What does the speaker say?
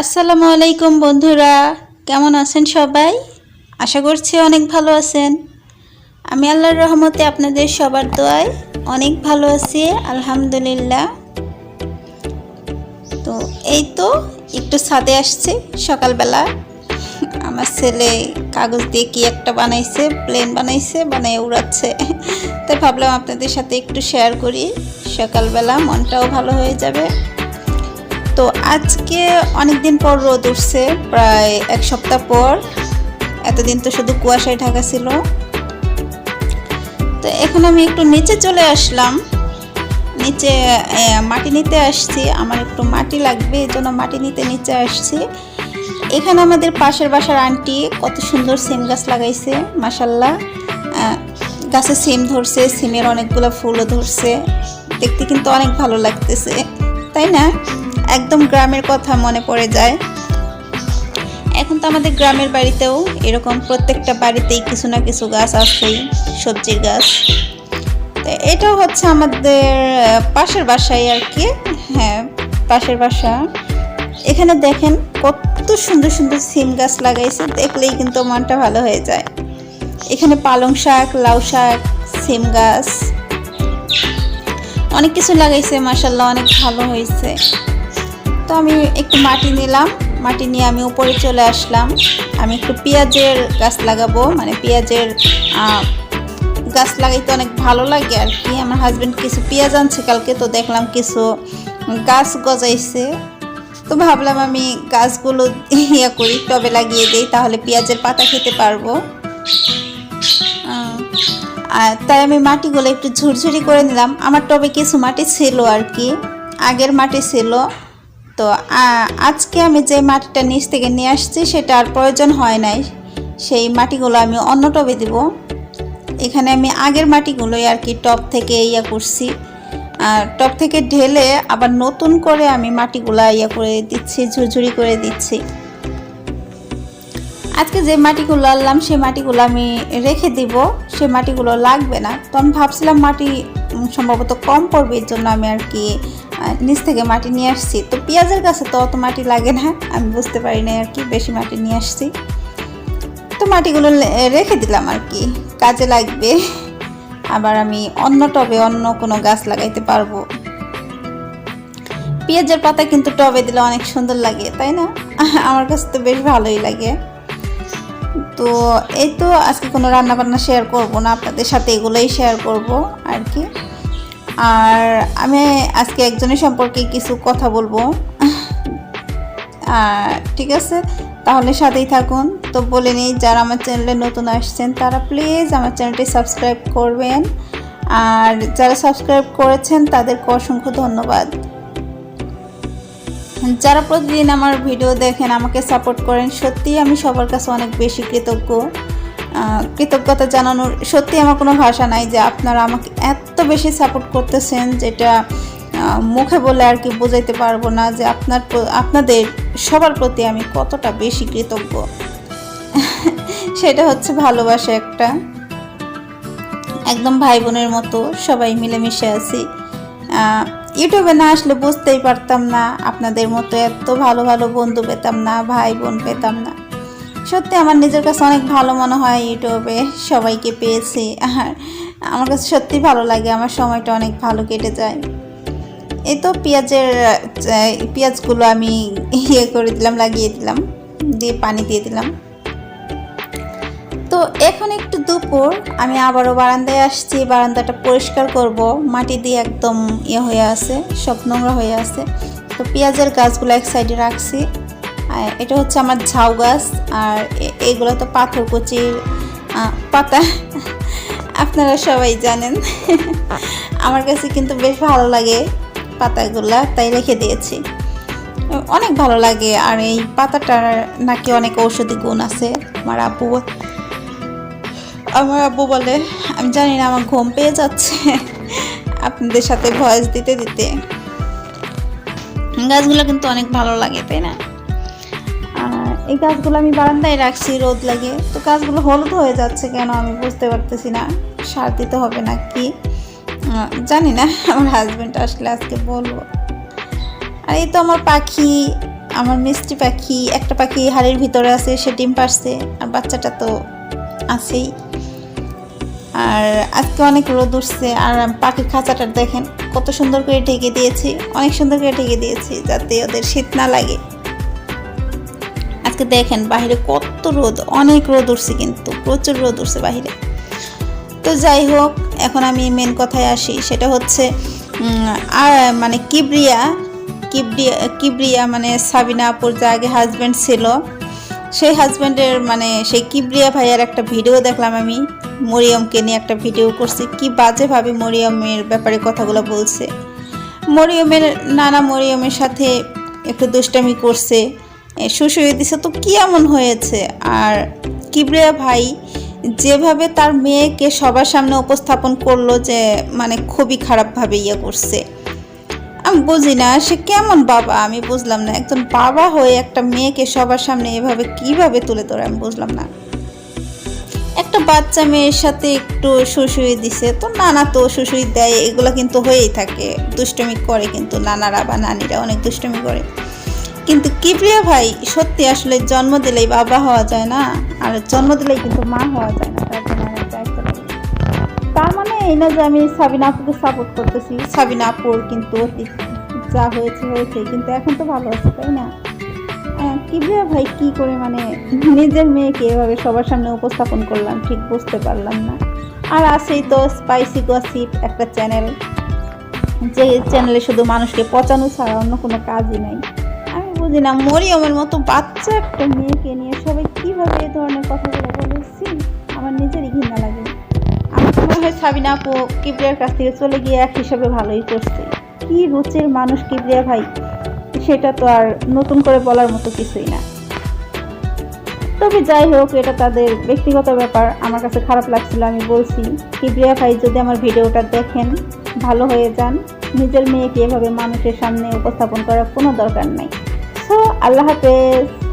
আসসালামু আলাইকুম বন্ধুরা, কেমন আছেন সবাই? আশা করছি অনেক ভালো আছেন। আমি আল্লাহর রহমতে আপনাদের সবার দোয়ায় অনেক ভালো আছি, আলহামদুলিল্লাহ। তো এই তো, একটু ছাদে আসছে সকালবেলা। আমার ছেলে কাগজ দিয়ে কি একটা বানাইছে, প্লেন বানাইছে বানাই উড়াচ্ছে। তাই ভাবলাম আপনাদের সাথে একটু শেয়ার করি। সকালবেলা মনটাও ভালো হয়ে যাবে। তো আজকে অনেক দিন পর রোদ উঠছে, প্রায় এক সপ্তাহ পর। এতদিন তো শুধু কুয়াশায় ঢাকা ছিল। তো এখন আমি একটু নিচে চলে আসলাম। নিচে মাটি নিতে আসছি। আমার একটু মাটি লাগবে, এই জন্য মাটি নিতে নিচে আসছি। এখানে আমাদের পাশের বাসার আন্টি কত সুন্দর সিম গাছ লাগাইছে মাসাল্লাহ গাছে সিম ধরছে, সিমের অনেকগুলো ফুলও ধরছে। দেখতে কিন্তু অনেক ভালো লাগতেছে, তাই না? একদম গ্রামের কথা মনে পড়ে যায়। এখন তো আমাদের গ্রামের বাড়িতেও এরকম প্রত্যেকটা বাড়িতেই কিছু না কিছু গাছ আছেই, সবজির গাছ। তো এটা হচ্ছে আমাদের পাশের বাসায় আর কি। হ্যাঁ পাশের বাসা। এখানে দেখেন কত সুন্দর সুন্দর সিম গাছ লাগাইছে, দেখলেই কিন্তু মনটা ভালো হয়ে যায়। এখানে পালং শাক, লাউ শাক, সিম গাছ। অনেক কিছু লাগাইছে মাসাল্লাহ অনেক ভালো হয়েছে। তো আমি একটু মাটি নিলাম। মাটি নিয়ে আমি উপরে চলে আসলাম। আমি একটু পেঁয়াজের গাছ লাগাবো। মানে পেঁয়াজের গাছ লাগাইতে অনেক ভালো লাগে আর কি। আমার হাজব্যান্ড কিছু পেঁয়াজ আনছে কালকে, তো দেখলাম কিছু গাছ গজাইছে। তো ভাবলাম আমি গাছগুলো ইয়া করি, টবে লাগিয়ে দিই, তাহলে পেঁয়াজের পাতা খেতে পারব। তাই আমি মাটিগুলো একটু ঝুরঝুরি করে নিলাম। আমার টবে কিছু মাটি ছিল আর কি। আগের মাটি ছিল। তো আজকে আমি যে মাটিটা নিচ থেকে নিয়ে আসছি, সেটা আর প্রয়োজন হয় নাই। সেই মাটিগুলো আমি অন্য টবে দিব। এখানে আমি আগের মাটিগুলোই আর কি টপ থেকে ইয়া করছি। আর টপ থেকে ঢেলে আবার নতুন করে আমি মাটিগুলা ইয়া করে দিচ্ছি, ঝুরঝুরি করে দিচ্ছি। আজকে যে মাটিগুলো আনলাম সেই মাটিগুলো আমি রেখে দিব। সে মাটিগুলো লাগবে না। তো আমি ভাবছিলাম মাটি সম্ভবত কম পড়বে, এর জন্য আমি আর কি নিচ থেকে মাটি নিয়ে আসছি। তো পেঁয়াজের কাছে তো অত মাটি লাগে না, আমি বুঝতে পারি না আর কি, বেশি মাটি নিয়ে আসছি। তো মাটিগুলো রেখে দিলাম আর কি, কাজে লাগবে। আবার আমি অন্য টবে অন্য কোনো গাছ লাগাইতে পারব। পেঁয়াজের পাতা কিন্তু টবে দিলে অনেক সুন্দর লাগে, তাই না? আমার কাছে তো বেশ ভালোই লাগে। তো এই তো আজকে কোনো রান্না বান্না শেয়ার করব না, আপনাদের সাথে এগুলোই শেয়ার করব আর কি। আর আমি আজকে একজনের সম্পর্কে কিছু কথা বলব। আর ঠিক আছে? তাহলে সাথেই থাকুন। তো বলে নিই, যারা আমার চ্যানেলে নতুন আসছেন, তারা প্লিজ আমার চ্যানেলটি সাবস্ক্রাইব করবেন। আর যারা সাবস্ক্রাইব করেছেন, তাদেরকে অসংখ্য ধন্যবাদ। যারা প্রতিদিন আমার ভিডিও দেখেন, আমাকে সাপোর্ট করেন, সত্যিই আমি সবার কাছে অনেক বেশি কৃতজ্ঞ। কৃতজ্ঞতা জানানোর সত্যি আমার কোনো ভাষা নাই যে আপনারা আমাকে এত বেশি সাপোর্ট করতেছেন যেটা মুখে বলে আর কি বোঝাইতে পারব না যে আপনার আপনাদের সবার প্রতি আমি কতটা বেশি কৃতজ্ঞ। সেটা হচ্ছে ভালোবাসা একটা। একদম ভাই বোনের মতো সবাই মিলেমিশে আছি। ইউটিউবে না আসলে বুঝতেই পারতাম না, আপনাদের মতো এত ভালো ভালো বন্ধু পেতাম না, ভাই বোন পেতাম না। সত্যি আমার নিজের কাছে অনেক ভালো মনে হয় ইউটিউবে সবাইকে পেয়েছি। আর আমার কাছে সত্যি ভালো লাগে, আমার সময়টা অনেক ভালো কেটে যায়। এই তো পেঁয়াজের পেঁয়াজগুলো আমি ইয়ে করে দিলাম, লাগিয়ে দিলাম, দিয়ে পানি দিয়ে দিলাম। তো এখন একটু দুপুর, আমি আবারও বারান্দায় আসছি, বারান্দাটা পরিষ্কার করব। মাটি দিয়ে একদম ইয়ে হয়ে আছে, সব নোংরা হয়ে আছে। তো পেঁয়াজের গাছগুলো এক সাইডে রাখছি। এটা হচ্ছে আমার ঝাউ গাছ, আর এগুলো তো পাথর কচির পাতা। আপনারা সবাই জানেন। আমার কাছে কিন্তু বেশ ভালো লাগে পাতাগুলা, তাই রেখে দিয়েছি। অনেক ভালো লাগে, আর এই পাতাটার নাকি অনেক ঔষধি গুণ আছে আমার আব্বু আমার আব্বু বলে, আমি জানি না, আমার ঘুম পেয়ে যাচ্ছে। আপনাদের সাথে ভয়েস দিতে দিতে। গাছগুলো কিন্তু অনেক ভালো লাগে, তাই না? এই গাছগুলো আমি বারান্দায় রাখছি, রোদ লাগে। তো গাছগুলো হলুদ হয়ে যাচ্ছে কেন আমি বুঝতে পারতেছি না। সার দিতে হবে না কি জানি না, আমার হাজব্যান্ড আসলে আজকে বলব। আর এই তো আমার পাখি, আমার মিষ্টি পাখি, একটা পাখি হাড়ির ভিতরে আছে, সে ডিম পারছে, আর বাচ্চাটা তো আছেই। আর আজকে অনেক রোদ উঠছে, আর পাখির খাঁচাটা দেখেন, কত সুন্দর করে ঢেকে দিয়েছি, অনেক সুন্দর করে ঢেকে দিয়েছি, যাতে ওদের শীত না লাগে। আজকে দেখেন বাইরে কত রোদ, অনেক রোদ উঠছে কিন্তু, প্রচুর রোদ উঠছে বাইরে তো যাই হোক, এখন আমি মেন কথায় আসি, সেটা হচ্ছে মানে কিবরিয়া কিবরিয়া কিবরিয়া মানে সাবিনা আপুর যে আগে হাজব্যান্ড ছিল, সেই হাজব্যান্ডের মানে সেই কিবরিয়া ভাইয়ার একটা ভিডিও দেখলাম আমি, মরিয়মকে নিয়ে একটা ভিডিও করছি, কি বাজেভাবে মরিয়মের ব্যাপারে কথাগুলো বলছে। মরিয়মের, নানা মরিয়মের সাথে একটু দুষ্টামি করছে শুশুয়ে দিছে, তো কি এমন হয়েছে? আর কিবরিয়া ভাই যেভাবে তার মেয়েকে সবার সামনে উপস্থাপন করল যে মানে খুবই খারাপভাবে ইয়ে করছে। আমি বুঝি না, সে কেমন বাবা? আমি বুঝলাম না, একজন বাবা হয়ে একটা মেয়েকে সবার সামনে এভাবে কীভাবে তুলে ধরে আমি বুঝলাম না। একটা বাচ্চা মেয়ের সাথে একটু শুশুই দিছে, তো নানা তো শুশুই দেয়, এগুলো কিন্তু হয়েই থাকে। দুষ্টমি করে কিন্তু নানারা বা নানিরা অনেক দুষ্টমি করে। কিন্তু কিবরিয়া ভাই সত্যি আসলে জন্ম দিলেই বাবা হওয়া যায় না, আর জন্ম দিলেই কিন্তু মা হওয়া যায় না, তার মানে এই না যে আমি সাবিনা আপুকে সাপোর্ট করতেছি, সাবিনা আপুর কিন্তু অতীত যা হয়েছে হয়েছে, কিন্তু এখন তো ভালো আছে, তাই না? কিবরিয়া ভাই কি করে মানে নিজের মেয়েকে এভাবে সবার সামনে উপস্থাপন করলাম, ঠিক বুঝতে পারলাম না। আর আছেই তো স্পাইসি গসিপ একটা চ্যানেল যে চ্যানেলে শুধু মানুষকে পচানো ছাড়া অন্য কোনো কাজই নাই। বুঝি না, মরিয়মের মতো বাচ্চা একটা মেয়েকে নিয়ে সবাই কীভাবে এই ধরনের কথাগুলো বলেছি আমার নিজেরই ঘৃণা লাগে। আমার মনে হয় সাবিনা আপু কিবরিয়ার কাছ থেকে চলে গিয়ে এক হিসাবে ভালোই করছে। কি রুচির মানুষ কিবরিয়া ভাই, সেটা তো আর নতুন করে বলার মতো কিছুই না। তবে যাই হোক, এটা তাদের ব্যক্তিগত ব্যাপার। আমার কাছে খারাপ লাগছিল, আমি বলছি, কিবরিয়া ভাই যদি আমার ভিডিওটা দেখেন, ভালো হয়ে যান। নিজের মেয়েকে এভাবে মানুষের সামনে উপস্থাপন করার কোনো দরকার নাই। আল্লাহ হাফেজ।